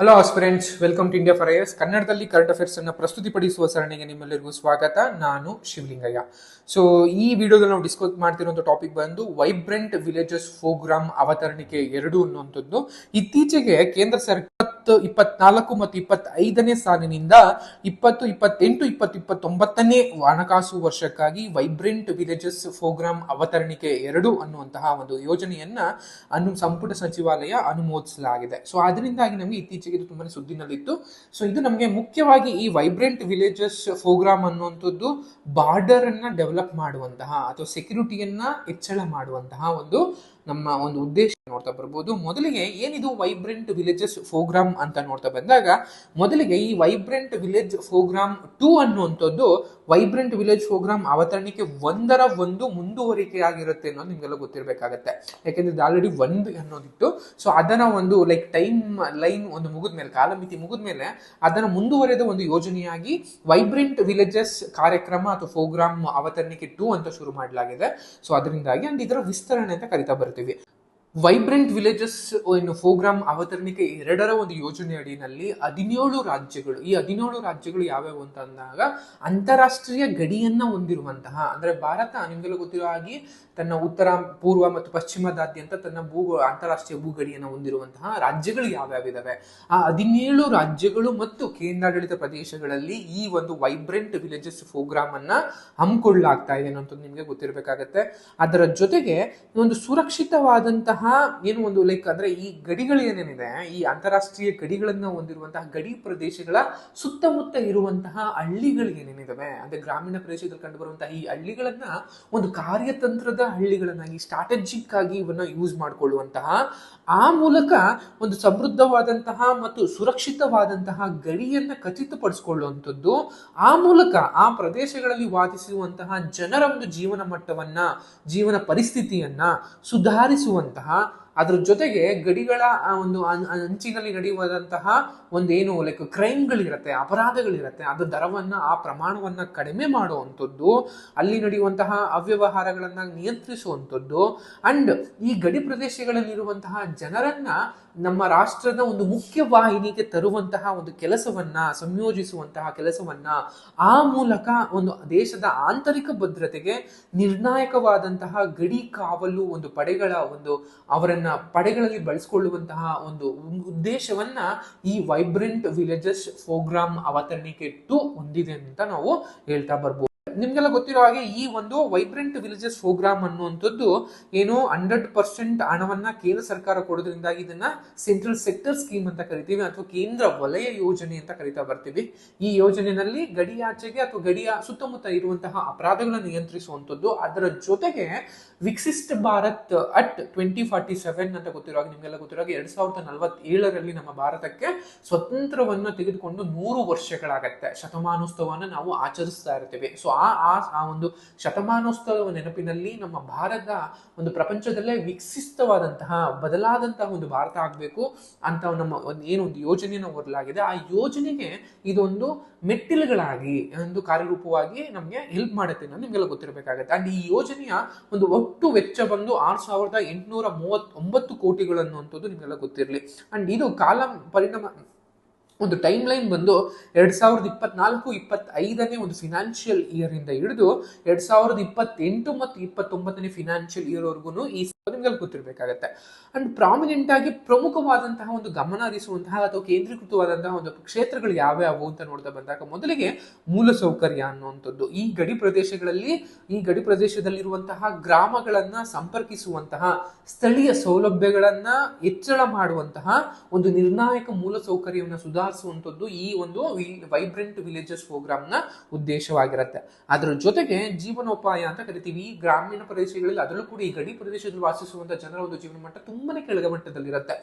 Hello aspirants welcome to India for IAS ಕನ್ನಡದಲ್ಲಿ current affairs ಅನ್ನು ಪ್ರಸ್ತುತಿಪಡಿಸುವ ಸರಣಿಗೆ ನಿಮ್ಮೆಲ್ಲರಿಗೂ ಸ್ವಾಗತ. ನಾನು ಶಿವಲಿಂಗಯ್ಯ. ಸೊ ಈ ವಿಡಿಯೋದಲ್ಲಿ ನಾವು ಡಿಸ್ಕಸ್ ಮಾಡ್ತಿರುವಂಥ ಟಾಪಿಕ್ ಬಂದು ವೈಬ್ರೆಂಟ್ ವಿಲೇಜಸ್ ಪ್ರೋಗ್ರಾಮ್ ಅವತರಣಿಕೆ ಎರಡು ಅನ್ನುವಂಥದ್ದು. ಇತ್ತೀಚೆಗೆ ಕೇಂದ್ರ ಸರ್ಕಾರ ಇಪ್ಪತ್ತು, ಇಪ್ಪತ್ನಾಲ್ಕು ಮತ್ತು ಇಪ್ಪತ್ತೈದನೇ ಸಾಲಿನಿಂದ ಇಪ್ಪತ್ತು, ಇಪ್ಪತ್ತೆಂಟು ಇಪ್ಪತ್ತು ಇಪ್ಪತ್ತೊಂಬತ್ತನೇ ಹಣಕಾಸು ವರ್ಷಕ್ಕಾಗಿ ವೈಬ್ರೆಂಟ್ ವಿಲೇಜಸ್ ಪ್ರೋಗ್ರಾಂ ಅವತರಣಿಕೆ ಎರಡು ಅನ್ನುವಂತಹ ಒಂದು ಯೋಜನೆಯನ್ನ ಅನು ಸಂಪುಟ ಸಚಿವಾಲಯ ಅನುಮೋದಿಸಲಾಗಿದೆ. ಸೊ ಅದರಿಂದಾಗಿ ನಮಗೆ ಇತ್ತೀಚೆಗೆ ಇದು ತುಂಬಾನೇ ಸುದ್ದಿನಲ್ಲಿತ್ತು. ಸೊ ಇದು ನಮಗೆ ಮುಖ್ಯವಾಗಿ ಈ ವೈಬ್ರೆಂಟ್ ವಿಲೇಜಸ್ ಪ್ರೋಗ್ರಾಮ್ ಅನ್ನುವಂಥದ್ದು ಬಾರ್ಡರ್ ಅನ್ನ ಡೆವಲಪ್ ಮಾಡುವಂತಹ ಅಥವಾ ಸೆಕ್ಯೂರಿಟಿಯನ್ನ ಹೆಚ್ಚಳ ಮಾಡುವಂತಹ ಒಂದು ನಮ್ಮ ಒಂದು ಉದ್ದೇಶ ನೋಡ್ತಾ ಬರ್ಬೋದು. ಮೊದಲಿಗೆ ಏನಿದು ವೈಬ್ರೆಂಟ್ ವಿಲೇಜಸ್ ಪ್ರೋಗ್ರಾಮ್ ಅಂತ ನೋಡ್ತಾ ಬಂದಾಗ, ಮೊದಲಿಗೆ ಈ ವೈಬ್ರೆಂಟ್ ವಿಲೇಜ್ ಪ್ರೋಗ್ರಾಮ್ ಟೂ ಅನ್ನುವಂಥದ್ದು ವೈಬ್ರೆಂಟ್ ವಿಲೇಜ್ ಪ್ರೋಗ್ರಾಮ್ ಅವತರಣಿಕೆ ಒಂದರ ಒಂದು ಮುಂದುವರಿಕೆಯಾಗಿರುತ್ತೆ ಅನ್ನೋದು ನಿಮಗೆಲ್ಲ ಗೊತ್ತಿರಬೇಕಾಗತ್ತೆ. ಯಾಕೆಂದ್ರೆ ಇದು ಆಲ್ರೆಡಿ ಒಂದು ಅನ್ನೋದಿತ್ತು. ಸೊ ಅದನ್ನ ಒಂದು ಲೈಕ್ ಟೈಮ್ ಲೈನ್ ಒಂದು ಮುಗಿದ ಮೇಲೆ ಕಾಲಮಿತಿ ಮುಗಿದ ಮೇಲೆ ಅದನ್ನ ಮುಂದುವರೆದ ಒಂದು ಯೋಜನೆಯಾಗಿ ವೈಬ್ರೆಂಟ್ ವಿಲೇಜಸ್ ಕಾರ್ಯಕ್ರಮ ಅಥವಾ ಪ್ರೋಗ್ರಾಮ್ ಅವತರಣಿಕೆ ಟೂ ಅಂತ ಶುರು ಮಾಡಲಾಗಿದೆ. ಸೊ ಅದರಿಂದಾಗಿ ಅಂಡ್ ಇದರ ವಿಸ್ತರಣೆ ಅಂತ ಕರಿತಾ ಬರ್ತೀವಿ ವೈಬ್ರೆಂಟ್ ವಿಲೇಜಸ್ ಏನು ಪ್ರೋಗ್ರಾಮ್ ಅವತರಣಿಕೆ ಎರಡರ ಒಂದು ಯೋಜನೆ ಅಡಿಯಲ್ಲಿ ಹದಿನೇಳು ರಾಜ್ಯಗಳು, ಈ ಹದಿನೇಳು ರಾಜ್ಯಗಳು ಯಾವ್ಯಾವು ಅಂತ ಅಂದಾಗ ಅಂತಾರಾಷ್ಟ್ರೀಯ ಗಡಿಯನ್ನ ಹೊಂದಿರುವಂತಹ, ಅಂದ್ರೆ ಭಾರತ ನಿಮ್ಗೆಲ್ಲ ಗೊತ್ತಿರೋ ಹಾಗೆ ತನ್ನ ಉತ್ತರ, ಪೂರ್ವ ಮತ್ತು ಪಶ್ಚಿಮದಾದ್ಯಂತ ತನ್ನ ಭೂ, ಅಂತಾರಾಷ್ಟ್ರೀಯ ಭೂಗಡಿಯನ್ನು ಹೊಂದಿರುವಂತಹ ರಾಜ್ಯಗಳು ಯಾವ್ಯಾವಿದಾವೆ ಆ ಹದಿನೇಳು ರಾಜ್ಯಗಳು ಮತ್ತು ಕೇಂದ್ರಾಡಳಿತ ಪ್ರದೇಶಗಳಲ್ಲಿ ಈ ಒಂದು ವೈಬ್ರೆಂಟ್ ವಿಲೇಜಸ್ ಪ್ರೋಗ್ರಾಮ್ ಅನ್ನ ಹಮ್ಮಿಕೊಳ್ಳಲಾಗ್ತಾ ಇದೆ ಅನ್ನೋದು ನಿಮಗೆ ಗೊತ್ತಿರಬೇಕಾಗತ್ತೆ. ಅದರ ಜೊತೆಗೆ ಒಂದು ಸುರಕ್ಷಿತವಾದಂತಹ ಏನು ಒಂದು ಲೈಕ್ ಅಂದ್ರೆ ಈ ಗಡಿಗಳು ಏನೇನಿದೆ, ಈ ಅಂತಾರಾಷ್ಟ್ರೀಯ ಗಡಿಗಳನ್ನ ಹೊಂದಿರುವಂತಹ ಗಡಿ ಪ್ರದೇಶಗಳ ಸುತ್ತಮುತ್ತ ಇರುವಂತಹ ಹಳ್ಳಿಗಳು ಏನೇನಿದಾವೆ? ಅಂದ್ರೆ ಗ್ರಾಮೀಣ ಪ್ರದೇಶದಲ್ಲಿ ಕಂಡು ಬರುವಂತಹ ಈ ಹಳ್ಳಿಗಳನ್ನ ಒಂದು ಕಾರ್ಯತಂತ್ರದ ಹಳ್ಳಿಗಳನ್ನಾಗಿ ಸ್ಟ್ರಾಟಜಿಕ್ ಆಗಿ ಇವನ್ನ ಯೂಸ್ ಮಾಡಿಕೊಳ್ಳುವಂತಹ, ಆ ಮೂಲಕ ಒಂದು ಸಮೃದ್ಧವಾದಂತಹ ಮತ್ತು ಸುರಕ್ಷಿತವಾದಂತಹ ಗಡಿಯನ್ನ ಖಚಿತಪಡಿಸಿಕೊಳ್ಳುವಂಥದ್ದು, ಆ ಮೂಲಕ ಆ ಪ್ರದೇಶಗಳಲ್ಲಿ ವಾಸಿಸುವಂತಹ ಜನರ ಒಂದು ಜೀವನ ಮಟ್ಟವನ್ನ, ಜೀವನ ಪರಿಸ್ಥಿತಿಯನ್ನ ಸುಧಾರಿಸುವಂತಹ 啊 ಅದ್ರ ಜೊತೆಗೆ ಗಡಿಗಳ ಒಂದು ಅಂಚಿನಲ್ಲಿ ನಡೆಯುವಂತಹ ಒಂದೇನು ಲೈಕ್ ಕ್ರೈಮ್ಗಳಿರುತ್ತೆ, ಅಪರಾಧಗಳಿರುತ್ತೆ, ಅದು ದರವನ್ನ, ಆ ಪ್ರಮಾಣವನ್ನ ಕಡಿಮೆ ಮಾಡುವಂಥದ್ದು, ಅಲ್ಲಿ ನಡೆಯುವಂತಹ ಅವ್ಯವಹಾರಗಳನ್ನ ನಿಯಂತ್ರಿಸುವಂಥದ್ದು ಅಂಡ್ ಈ ಗಡಿ ಪ್ರದೇಶಗಳಲ್ಲಿರುವಂತಹ ಜನರನ್ನ ನಮ್ಮ ರಾಷ್ಟ್ರದ ಒಂದು ಮುಖ್ಯ ವಾಹಿನಿಗೆ ತರುವಂತಹ ಒಂದು ಕೆಲಸವನ್ನ, ಸಂಯೋಜಿಸುವಂತಹ ಕೆಲಸವನ್ನ, ಆ ಮೂಲಕ ಒಂದು ದೇಶದ ಆಂತರಿಕ ಭದ್ರತೆಗೆ ನಿರ್ಣಾಯಕವಾದಂತಹ ಗಡಿ ಕಾವಲು ಒಂದು ಪಡೆಗಳ ಒಂದು ಅವರನ್ನ ಪಡೆಗಳಲ್ಲಿ ಬಳಸಿಕೊಳ್ಳುವಂತಹ ಒಂದು ಉದ್ದೇಶವನ್ನ ಈ ವೈಬ್ರೆಂಟ್ ವಿಲೇಜಸ್ ಪ್ರೋಗ್ರಾಮ್ ಅವತರಣಿಕೆ ಟು ಹೊಂದಿದೆ ಅಂತ ನಾವು ಹೇಳ್ತಾ ಬರ್ಬೋದು. ನಿಮ್ಗೆಲ್ಲ ಗೊತ್ತಿರೋ ಹಾಗೆ ಈ ಒಂದು ವೈಬ್ರೆಂಟ್ ವಿಲೇಜಸ್ ಪ್ರೋಗ್ರಾಮ್ ಅನ್ನುವಂಥದ್ದು ಏನು ಹಂಡ್ರೆಡ್ ಪರ್ಸೆಂಟ್ ಹಣವನ್ನ ಕೇಂದ್ರ ಸರ್ಕಾರ ಕೊಡೋದ್ರಿಂದ ಇದನ್ನ ಸೆಂಟ್ರಲ್ ಸೆಕ್ಟರ್ ಸ್ಕೀಮ್ ಅಂತ ಕರಿತೀವಿ ಅಥವಾ ಕೇಂದ್ರ ವಲಯ ಯೋಜನೆ ಅಂತ ಕರಿತಾ ಬರ್ತೀವಿ. ಈ ಯೋಜನೆಯಲ್ಲಿ ಗಡಿಯಾಚೆಗೆ ಅಥವಾ ಗಡಿಯ ಸುತ್ತಮುತ್ತ ಇರುವಂತಹ ಅಪರಾಧಗಳನ್ನು ನಿಯಂತ್ರಿಸುವಂಥದ್ದು. ಅದರ ಜೊತೆಗೆ ವಿಕಸಿತ Bharat at twenty forty seven ಅಂತ ಗೊತ್ತಿರೋ ನಿಮ್ಗೆಲ್ಲ ಗೊತ್ತಿರೋ ಎರಡ್ ಸಾವಿರದ ನಲವತ್ತೇಳರಲ್ಲಿ ನಮ್ಮ ಭಾರತಕ್ಕೆ ಸ್ವತಂತ್ರವನ್ನು ತೆಗೆದುಕೊಂಡು ನೂರು ವರ್ಷಗಳಾಗತ್ತೆ. ಶತಮಾನೋತ್ಸವವನ್ನು ನಾವು ಆಚರಿಸ್ತಾ ಇರ್ತೀವಿ. ಸೊ ಆ ಆ- ಆ ಒಂದು ಶತಮಾನೋತ್ಸವ ನೆನಪಿನಲ್ಲಿ ನಮ್ಮ ಭಾರತ ಒಂದು ಪ್ರಪಂಚದಲ್ಲೇ ವಿಕಸಿತವಾದಂತಹ, ಬದಲಾದಂತಹ ಒಂದು ಭಾರತ ಆಗಬೇಕು ಅಂತ ನಮ್ಮ ಒಂದು ಏನು ಒಂದು ಯೋಜನೆಯನ್ನು ಹೊರಲಾಗಿದೆ. ಆ ಯೋಜನೆಗೆ ಇದೊಂದು ಮೆಟ್ಟಿಲುಗಳಾಗಿ, ಒಂದು ಕಾರ್ಯರೂಪವಾಗಿ ನಮಗೆ ಹೆಲ್ಪ್ ಮಾಡುತ್ತೆ ಅನ್ನೋದು ನಿಮಗೆಲ್ಲ ಗೊತ್ತಿರಬೇಕಾಗತ್ತೆ. ಅಂಡ್ ಈ ಯೋಜನೆಯ ಒಂದು ಒಟ್ಟು ವೆಚ್ಚ ಬಂದು ಆರು ಸಾವಿರದ ಎಂಟುನೂರ ಮೂವತ್ತೊಂಬತ್ತು ಕೋಟಿಗಳು ಅನ್ನುವಂಥದ್ದು ನಿಮಗೆಲ್ಲ ಗೊತ್ತಿರಲಿ. ಅಂಡ್ ಇದು ಕಾಲ ಪರಿಣಾಮ ಒಂದು ಟೈಮ್ ಲೈನ್ ಬಂದು ಎರಡ್ ಸಾವಿರದ ಇಪ್ಪತ್ನಾಲ್ಕು, ಇಪ್ಪತ್ತೈದನೇ ಒಂದು ಫಿನಾನ್ಷಿಯಲ್ ಇಯರ್ ಇಂದ ಹಿಡಿದು ಎರಡ್ ಸಾವಿರದ ಇಪ್ಪತ್ತೆಂಟು ಮತ್ತು ಇಪ್ಪತ್ತೊಂಬತ್ತನೇ ಫಿನಾನ್ಷಿಯಲ್ ಇಯರ್ ವರ್ಗು ಈ ನಿಮ್ಗೆಲ್ಲ ಗೊತ್ತಿರಬೇಕಾಗತ್ತೆ. ಅಂಡ್ ಪ್ರಾಮಿನೆಂಟ್ ಆಗಿ ಪ್ರಮುಖವಾದಂತಹ ಒಂದು ಗಮನ ಹರಿಸುವಂತಹ ಅಥವಾ ಕೇಂದ್ರೀಕೃತವಾದಂತಹ ಒಂದು ಕ್ಷೇತ್ರಗಳು ಯಾವ್ಯಾವು ಅಂತ ನೋಡ್ತಾ ಬಂದಾಗ ಮೊದಲಿಗೆ ಮೂಲಸೌಕರ್ಯ ಅನ್ನುವಂಥದ್ದು. ಈ ಗಡಿ ಪ್ರದೇಶಗಳಲ್ಲಿ, ಈ ಗಡಿ ಪ್ರದೇಶದಲ್ಲಿರುವಂತಹ ಗ್ರಾಮಗಳನ್ನ ಸಂಪರ್ಕಿಸುವಂತಹ ಸ್ಥಳೀಯ ಸೌಲಭ್ಯಗಳನ್ನ ಹೆಚ್ಚಳ ಮಾಡುವಂತಹ ಒಂದು ನಿರ್ಣಾಯಕ ಮೂಲಸೌಕರ್ಯವನ್ನು ಸುಧಾರಿಸುವಂಥದ್ದು ಈ ಒಂದು ವೈಬ್ರೆಂಟ್ ವಿಲೇಜಸ್ನ ಉದ್ದೇಶವಾಗಿರುತ್ತೆ. ಅದರ ಜೊತೆಗೆ ಜೀವನೋಪಾಯ ಅಂತ ಕರಿತೀವಿ. ಈ ಗ್ರಾಮೀಣ ಪ್ರದೇಶಗಳಲ್ಲಿ ಅದರಲ್ಲೂ ಕೂಡ ಈ ಗಡಿ ಪ್ರದೇಶದಲ್ಲಿ ವಾಸಿಸುವಂತಹ ಜನರ ಒಂದು ಜೀವನ ಮಟ್ಟ ತುಂಬಾನೇ ಕೆಳಗೆ ಮಟ್ಟದಲ್ಲಿರುತ್ತೆ.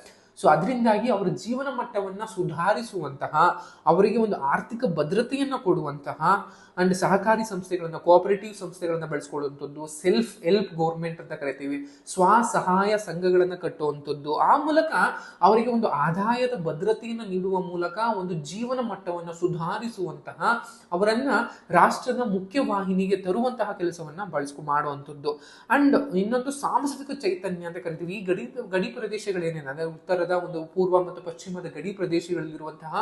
ಸೊ ಅದರಿಂದಾಗಿ ಅವರ ಜೀವನ ಮಟ್ಟವನ್ನ ಸುಧಾರಿಸುವಂತಹ, ಅವರಿಗೆ ಒಂದು ಆರ್ಥಿಕ ಭದ್ರತೆಯನ್ನ ಕೊಡುವಂತಹ ಅಂಡ್ ಸಹಕಾರಿ ಸಂಸ್ಥೆಗಳನ್ನು ಕೋಆಪರೇಟಿವ್ ಸಂಸ್ಥೆಗಳನ್ನು ಬಳಸ್ಕೊಳ್ಳುವಂಥದ್ದು ಸೆಲ್ಫ್ ಹೆಲ್ಪ್ ಗೌರ್ಮೆಂಟ್ ಅಂತ ಕರಿತೀವಿ. ಸ್ವಸಹಾಯ ಸಂಘಗಳನ್ನು ಕಟ್ಟುವಂಥದ್ದು. ಆ ಮೂಲಕ ಅವರಿಗೆ ಒಂದು ಆದಾಯದ ಭದ್ರತೆಯನ್ನು ನೀಡುವ ಮೂಲಕ ಒಂದು ಜೀವನ ಮಟ್ಟವನ್ನು ಸುಧಾರಿಸುವಂತಹ, ಅವರನ್ನ ರಾಷ್ಟ್ರದ ಮುಖ್ಯ ವಾಹಿನಿಗೆ ತರುವಂತಹ ಕೆಲಸವನ್ನ ಬಳಸ್ಕೊ ಮಾಡುವಂಥದ್ದು. ಅಂಡ್ ಇನ್ನೊಂದು ಸಾಂಸ್ಕೃತಿಕ ಚೈತನ್ಯ ಅಂತ ಕರಿತೀವಿ. ಈ ಗಡಿ ಗಡಿ ಪ್ರದೇಶಗಳೇನೇನು? ಅಂದರೆ ಉತ್ತರದ ಒಂದು ಪೂರ್ವ ಮತ್ತು ಪಶ್ಚಿಮದ ಗಡಿ ಪ್ರದೇಶಗಳಲ್ಲಿರುವಂತಹ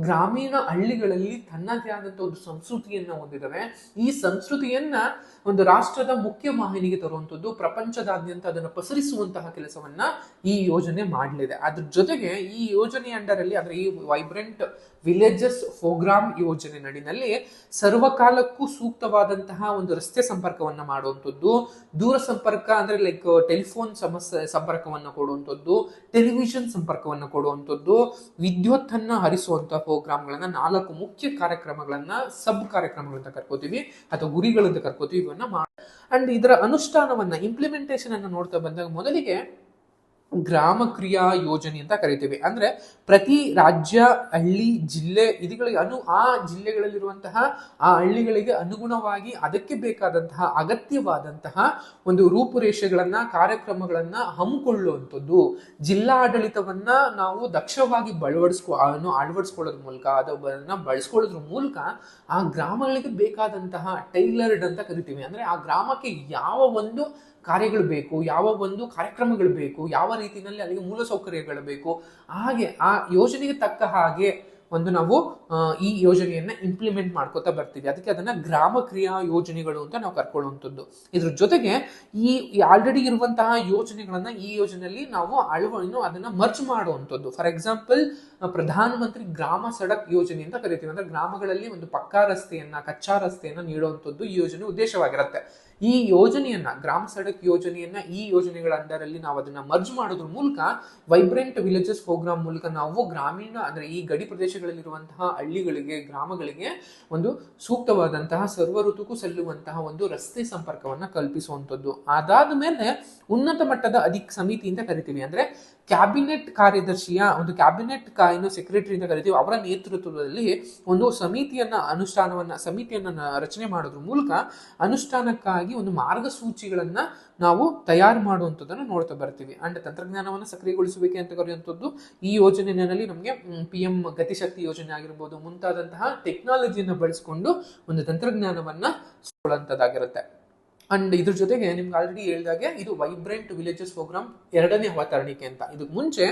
ಗ್ರಾಮೀಣ ಹಳ್ಳಿಗಳಲ್ಲಿ ತನ್ನದೇ ಆದಂತಹ ಒಂದು ಸಂಸ್ಕೃತಿಯನ್ನ ಹೊಂದಿದವೆ ಈ ಸಂಸ್ಕೃತಿಯನ್ನ ಒಂದು ರಾಷ್ಟ್ರದ ಮುಖ್ಯ ವಾಹಿನಿಗೆ ತರುವಂಥದ್ದು, ಪ್ರಪಂಚದಾದ್ಯಂತ ಅದನ್ನು ಪಸರಿಸುವಂತಹ ಕೆಲಸವನ್ನ ಈ ಯೋಜನೆ ಮಾಡಲಿದೆ. ಅದ್ರ ಜೊತೆಗೆ ಈ ಯೋಜನೆ ಅಂಡರ್ ಅಲ್ಲಿ ಅಂದ್ರೆ ಈ ವೈಬ್ರೆಂಟ್ ವಿಲೇಜಸ್ ಪ್ರೋಗ್ರಾಮ್ ಯೋಜನೆ ನಡಿನಲ್ಲಿ ಸರ್ವಕಾಲಕ್ಕೂ ಸೂಕ್ತವಾದಂತಹ ಒಂದು ರಸ್ತೆ ಸಂಪರ್ಕವನ್ನ ಮಾಡುವಂಥದ್ದು, ದೂರ ಸಂಪರ್ಕ ಅಂದ್ರೆ ಲೈಕ್ ಟೆಲಿಫೋನ್ ಸಮಸ್ಯೆ ಸಂಪರ್ಕವನ್ನು ಕೊಡುವಂಥದ್ದು ಟೆಲಿವಿಷನ್ ಸಂಪರ್ಕವನ್ನು ಕೊಡುವಂಥದ್ದು ವಿದ್ಯುತ್ ಅನ್ನ ಹರಿಸುವಂತಹ ಪ್ರೋಗ್ರಾಮ್ಗಳನ್ನ ನಾಲ್ಕು ಮುಖ್ಯ ಕಾರ್ಯಕ್ರಮಗಳನ್ನ ಸಬ್ ಕಾರ್ಯಕ್ರಮಗಳಂತ ಕರ್ಕೋತೀವಿ, ಅಥವಾ ಗುರಿಗಳಂತ ಕರ್ಕೋತೀವಿ. ಮಾಡ ಅಂಡ್ ಇದರ ಅನುಷ್ಠಾನವನ್ನ ಇಂಪ್ಲಿಮೆಂಟೇಷನ್ ಅನ್ನ ನೋಡ್ತಾ ಬಂದಾಗ ಮೊದಲಿಗೆ ಗ್ರಾಮ ಕ್ರಿಯಾ ಯೋಜನೆ ಅಂತ ಕರಿತೇವೆ. ಅಂದ್ರೆ ಪ್ರತಿ ರಾಜ್ಯ, ಹಳ್ಳಿ, ಜಿಲ್ಲೆ, ಇದುಗಳಿಗೆ ಅನು, ಆ ಜಿಲ್ಲೆಗಳಲ್ಲಿರುವಂತಹ, ಆ ಹಳ್ಳಿಗಳಿಗೆ ಅನುಗುಣವಾಗಿ ಅದಕ್ಕೆ ಬೇಕಾದಂತಹ ಅಗತ್ಯವಾದಂತಹ ಒಂದು ರೂಪುರೇಷೆಗಳನ್ನ, ಕಾರ್ಯಕ್ರಮಗಳನ್ನ ಹಮ್ಮಿಕೊಳ್ಳುವಂಥದ್ದು. ಜಿಲ್ಲಾಡಳಿತವನ್ನ ನಾವು ದಕ್ಷವಾಗಿ ಬಳವಡಿಸ್ಕೊ ಅಳವಡಿಸ್ಕೊಳ್ಳೋದ್ರ ಮೂಲಕ ಅದನ್ನ ಬಳಸ್ಕೊಳ್ಳೋದ್ರ ಮೂಲಕ ಆ ಗ್ರಾಮಗಳಿಗೆ ಬೇಕಾದಂತಹ ಟೈಲರ್ಡ್ ಅಂತ ಕರಿತೀವಿ. ಅಂದ್ರೆ ಆ ಗ್ರಾಮಕ್ಕೆ ಯಾವ ಒಂದು ಕಾರ್ಯಗಳು ಬೇಕು, ಯಾವ ಒಂದು ಕಾರ್ಯಕ್ರಮಗಳು ಬೇಕು, ಯಾವ ರೀತಿಯಲ್ಲಿ ಅಲ್ಲಿಗೆ ಮೂಲಸೌಕರ್ಯಗಳು ಬೇಕು, ಹಾಗೆ ಆ ಯೋಜನೆಗೆ ತಕ್ಕ ಹಾಗೆ ಒಂದು ನಾವು ಈ ಯೋಜನೆಯನ್ನ ಇಂಪ್ಲಿಮೆಂಟ್ ಮಾಡ್ಕೋತಾ ಬರ್ತೀವಿ. ಅದಕ್ಕೆ ಅದನ್ನ ಗ್ರಾಮ ಕ್ರಿಯಾ ಯೋಜನೆಗಳು ಅಂತ ನಾವು ಕರ್ಕೊಳ್ಳುವಂಥದ್ದು. ಇದ್ರ ಜೊತೆಗೆ ಈ ಆಲ್ರೆಡಿ ಇರುವಂತಹ ಯೋಜನೆಗಳನ್ನ ಈ ಯೋಜನೆಯಲ್ಲಿ ನಾವು ಅಳವ ಅದನ್ನ ಮರ್ಜ್ ಮಾಡುವಂಥದ್ದು. ಫಾರ್ ಎಕ್ಸಾಂಪಲ್ ಪ್ರಧಾನ ಮಂತ್ರಿ ಗ್ರಾಮ ಸಡಕ್ ಯೋಜನೆ ಅಂತ ಕರಿತೀವಿ. ಅಂದ್ರೆ ಗ್ರಾಮಗಳಲ್ಲಿ ಒಂದು ಪಕ್ಕಾ ರಸ್ತೆಯನ್ನ, ಕಚ್ಚಾ ರಸ್ತೆಯನ್ನ ನೀಡುವಂಥದ್ದು ಈ ಯೋಜನೆ ಉದ್ದೇಶವಾಗಿರುತ್ತೆ. ಈ ಯೋಜನೆಯನ್ನ, ಗ್ರಾಮ ಸಡಕ್ ಯೋಜನೆಯನ್ನ ಈ ಯೋಜನೆಗಳ ಅಂಡರಲ್ಲಿ ನಾವು ಅದನ್ನ ಮರ್ಜ್ ಮಾಡೋದ್ರ ಮೂಲಕ ವೈಬ್ರೆಂಟ್ ವಿಲೇಜಸ್ ಪ್ರೋಗ್ರಾಮ್ ಮೂಲಕ ನಾವು ಗ್ರಾಮೀಣ, ಅಂದ್ರೆ ಈ ಗಡಿ ಪ್ರದೇಶಗಳಲ್ಲಿರುವಂತಹ ಹಳ್ಳಿಗಳಿಗೆ, ಗ್ರಾಮಗಳಿಗೆ ಒಂದು ಸೂಕ್ತವಾದಂತಹ ಸರ್ವ ಋತುಕ್ಕೂ ಸಲ್ಲುವಂತಹ ಒಂದು ರಸ್ತೆ ಸಂಪರ್ಕವನ್ನ ಕಲ್ಪಿಸುವಂಥದ್ದು. ಅದಾದ ಮೇಲೆ ಉನ್ನತ ಮಟ್ಟದ ಅಧಿಕ, ಸಮಿತಿಯಿಂದ ಕರಿತೀವಿ. ಅಂದ್ರೆ ಕ್ಯಾಬಿನೆಟ್ ಕಾರ್ಯದರ್ಶಿಯ, ಒಂದು ಕ್ಯಾಬಿನೆಟ್ ಏನು ಸೆಕ್ರೆಟರಿ ಅಂತ ಕರಿತೀವಿ, ಅವರ ನೇತೃತ್ವದಲ್ಲಿ ಒಂದು ಸಮಿತಿಯನ್ನ, ಅನುಷ್ಠಾನವನ್ನ, ಸಮಿತಿಯನ್ನ ರಚನೆ ಮಾಡೋದ್ರ ಮೂಲಕ ಅನುಷ್ಠಾನಕ್ಕಾಗಿ ಒಂದು ಮಾರ್ಗಸೂಚಿಗಳನ್ನ ನಾವು ತಯಾರು ಮಾಡುವಂಥದ್ದನ್ನು ನೋಡ್ತಾ ಬರ್ತೀವಿ. ಅಂಡ್ ತಂತ್ರಜ್ಞಾನವನ್ನು ಸಕ್ರಿಯಗೊಳಿಸಬೇಕೆ ಅಂತ ಕರೆಯುವಂಥದ್ದು ಈ ಯೋಜನೆಯಲ್ಲಿ ನಮಗೆ ಪಿ ಎಂ ಗತಿಶಕ್ತಿ ಯೋಜನೆ ಆಗಿರ್ಬೋದು, ಮುಂತಾದಂತಹ ಟೆಕ್ನಾಲಜಿಯನ್ನು ಬಳಸಿಕೊಂಡು ಒಂದು ತಂತ್ರಜ್ಞಾನವನ್ನ ಸೋಳಂತದ್ದಾಗಿರುತ್ತೆ ಅಂಡ್ ಇದ್ರ ಜೊತೆಗೆ ನಿಮ್ಗೆ ಆಲ್ರೆಡಿ ಹೇಳಿದಾಗೆ ಇದು ವೈಬ್ರೆಂಟ್ ವಿಲೇಜಸ್ ಪ್ರೋಗ್ರಾಮ್ ಎರಡನೇ ಅವತರಣಿಕೆ ಅಂತ. ಇದಕ್ಕೆ ಮುಂಚೆ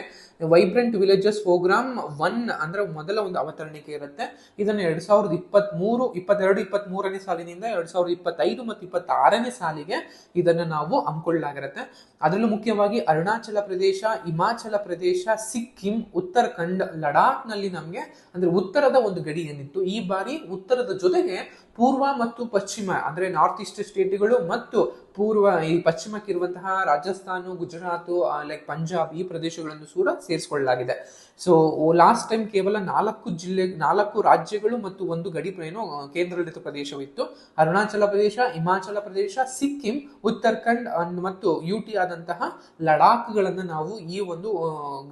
ವೈಬ್ರೆಂಟ್ ವಿಲೇಜಸ್ ಪ್ರೋಗ್ರಾಮ್ ಒನ್ ಅಂದ್ರೆ ಮೊದಲ ಒಂದು ಅವತರಣಿಕೆ ಇರುತ್ತೆ. ಇದನ್ನು ಎರಡ್ ಸಾವಿರದ ಇಪ್ಪತ್ಮೂರು, ಇಪ್ಪತ್ತೆರಡು ಇಪ್ಪತ್ತ್ ಮೂರನೇ ಸಾಲಿನಿಂದ ಎರಡ್ ಸಾವಿರದ ಇಪ್ಪತ್ತೈದು ಮತ್ತು ಇಪ್ಪತ್ತಾರನೇ ಸಾಲಿಗೆ ಇದನ್ನು ನಾವು ಹಮ್ಮಿಕೊಳ್ಳಲಾಗಿರುತ್ತೆ. ಅದರಲ್ಲೂ ಮುಖ್ಯವಾಗಿ ಅರುಣಾಚಲ ಪ್ರದೇಶ, ಹಿಮಾಚಲ ಪ್ರದೇಶ, ಸಿಕ್ಕಿಂ, ಉತ್ತರಾಖಂಡ್, ಲಡಾಖ್ನಲ್ಲಿ ನಮಗೆ ಅಂದ್ರೆ ಉತ್ತರದ ಒಂದು ಗಡಿ ಏನಿತ್ತು ಈ ಬಾರಿ ಉತ್ತರದ ಜೊತೆಗೆ ಪೂರ್ವ ಮತ್ತು ಪಶ್ಚಿಮ ಅಂದರೆ ನಾರ್ತ್ ಈಸ್ಟ್ ಸ್ಟೇಟ್ಗಳು ಮತ್ತು ಪೂರ್ವ ಈ ಪಶ್ಚಿಮಕ್ಕಿರುವಂತಹ ರಾಜಸ್ಥಾನ, ಗುಜರಾತ್ ಲೈಕ್ ಪಂಜಾಬ್ ಈ ಪ್ರದೇಶಗಳನ್ನು ಕೂಡ ಸೇರಿಸಿಕೊಳ್ಳಲಾಗಿದೆ. ಸೊ ಲಾಸ್ಟ್ ಟೈಮ್ ಕೇವಲ ನಾಲ್ಕು ಜಿಲ್ಲೆ, ನಾಲ್ಕು ರಾಜ್ಯಗಳು ಮತ್ತು ಒಂದು ಗಡಿ ಏನು ಕೇಂದ್ರಾಡಳಿತ ಪ್ರದೇಶವಿತ್ತು. ಅರುಣಾಚಲ ಪ್ರದೇಶ, ಹಿಮಾಚಲ ಪ್ರದೇಶ, ಸಿಕ್ಕಿಂ, ಉತ್ತರಾಖಂಡ್ ಮತ್ತು ಯು ಟಿ ಆದಂತಹ ಲಡಾಖ್ಗಳನ್ನ ನಾವು ಈ ಒಂದು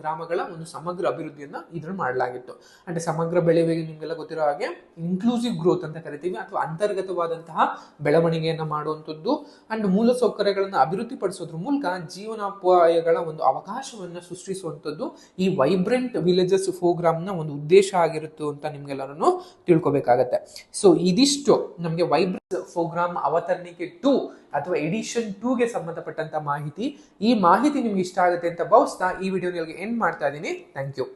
ಗ್ರಾಮಗಳ ಒಂದು ಸಮಗ್ರ ಅಭಿವೃದ್ಧಿಯನ್ನ ಇದ್ರಲ್ಲಿ ಮಾಡಲಾಗಿತ್ತು. ಅಂದ್ರೆ ಸಮಗ್ರ ಬೆಳವಣಿಗೆ ನಿಮಗೆಲ್ಲ ಗೊತ್ತಿರೋ ಹಾಗೆ ಇನ್ಕ್ಲೂಸಿವ್ ಗ್ರೋತ್ ಅಂತ ಕರಿತೀವಿ, ಅಥವಾ ಅಂತರ್ಗತವಾದಂತಹ ಬೆಳವಣಿಗೆಯನ್ನ ಮಾಡುವಂಥದ್ದು. ಅಂಡ್ ಮೂಲ ಸೌಕರ್ಯಗಳನ್ನು ಅಭಿವೃದ್ಧಿಪಡಿಸೋದ್ರ ಮೂಲಕ ಜೀವನೋಪಾಯಗಳ ಒಂದು ಅವಕಾಶವನ್ನು ಸೃಷ್ಟಿಸುವಂಥದ್ದು ಈ ವೈಬ್ರೆಂಟ್ ವಿಲೇಜಸ್ ಪ್ರೋಗ್ರಾಮ್ನ ಒಂದು ಉದ್ದೇಶ ಆಗಿರುತ್ತೆ ಅಂತ ನಿಮ್ಗೆಲ್ಲರೂ ತಿಳ್ಕೊಬೇಕಾಗತ್ತೆ. ಸೊ ಇದಿಷ್ಟು ನಮಗೆ ವೈಬ್ರೆಂಟ್ ಪ್ರೋಗ್ರಾಮ್ ಅವತರಣಿಕೆ ಟೂ ಅಥವಾ ಎಡಿಷನ್ ಟೂಗೆ ಸಂಬಂಧಪಟ್ಟಂತ ಮಾಹಿತಿ. ಈ ಮಾಹಿತಿ ನಿಮ್ಗೆ ಇಷ್ಟ ಆಗುತ್ತೆ ಅಂತ ಭಾವಿಸ್ತಾ ಈ ವಿಡಿಯೋ ನಿಮಗೆ ಎಂಡ್ ಮಾಡ್ತಾ ಇದ್ದೀನಿ. Thank you